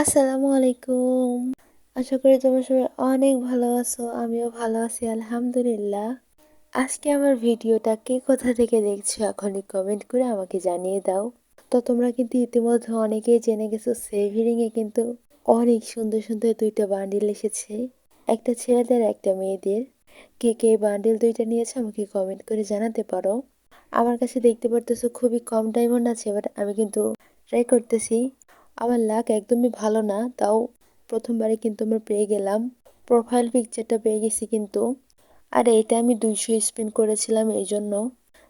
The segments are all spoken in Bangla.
আসসালামু আলাইকুম আশা করি তোমার সবাই অনেক ভালো আছো, আমিও ভালো আছি, আলহামদুলিল্লাহ। আজকে আমার ভিডিওটা কে কোথা থেকে দেখছ এখনই কমেন্ট করে আমাকে জানিয়ে দাও। তো তোমরা কিন্তু ইতিমধ্যে অনেকেই জেনে গেছো সেভিরিংয়ে কিন্তু অনেক সুন্দর সুন্দর দুইটা বান্ডিল এসেছে। একটা ছেলেদের, একটা মেয়েদের। কে কে বান্ডিল দুইটা নিয়েছে আমাকে কমেন্ট করে জানাতে পারো। আমার কাছে দেখতে পারতেছো খুবই কম ডায়মন্ড আছে বাট আমি কিন্তু ট্রাই করতেছি। আমার লাক একদমই ভালো না, তাও প্রথমবারে কিন্তু আমরা পেয়ে গেলাম। প্রোফাইল পিকচারটা পেয়ে গেছি কিন্তু। আর এটা আমি দুইশো স্পিন করেছিলাম এই জন্য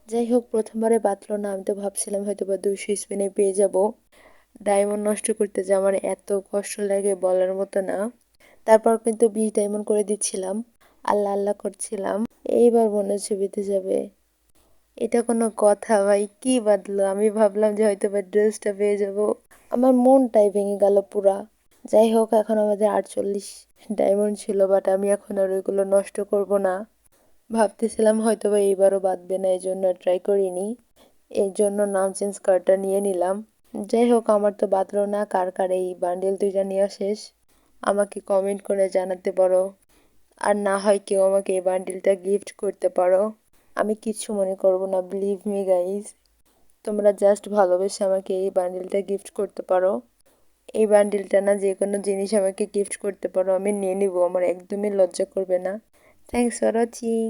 যাই হোক, প্রথমবারে বাতলো না, আমি তো ভাবছিলাম হয়তো বা দুইশো স্পিনে পেয়ে যাব। ডায়মন্ড নষ্ট করতে যে আমার এত কষ্ট লাগে বলার মতো না। তারপর কিন্তু বিশ ডায়মন্ড করে দিচ্ছিলাম। আল্লাহ আল্লাহ করছিলাম। এইবার মনে হচ্ছে যাবে। এটা কোনো কথা ভাই, কি বাদলো? আমি ভাবলাম যে হয়তো বা ড্রেসটা পেয়ে যাব। আমার মনটাই ভেঙে গেল পুরা। যাই হোক, এখন আমাদের আটচল্লিশ ডায়মন্ড ছিল বাট আমি এখন আর ওইগুলো নষ্ট করব না। ভাবতেছিলাম হয়তো বা এইবারও বাঁধবে না, এই জন্য ট্রাই করিনি। এর জন্য নাম চেঞ্জ কার্ডটা নিয়ে নিলাম। যাই হোক, আমার তো বাঁধলো না, কার কার এই বান্ডেল দুইটা নেওয়া শেষ? আমাকে কমেন্ট করে জানাতে পারো। আর না হয় কেউ আমাকে এই বান্ডিলটা গিফট করতে পারো। আমি কিচ্ছু মনে করব না বিলিভ মি গাইজ তোমরা জাস্ট ভালোবেসে আমাকে এই বান্ডিলটা গিফট করতে পারো। এই বান্ডিলটা না যে কোনো জিনিস আমাকে গিফট করতে পারো, আমি নিয়ে নিব, আমার একদমই লজ্জা করবে না। Thanks for watching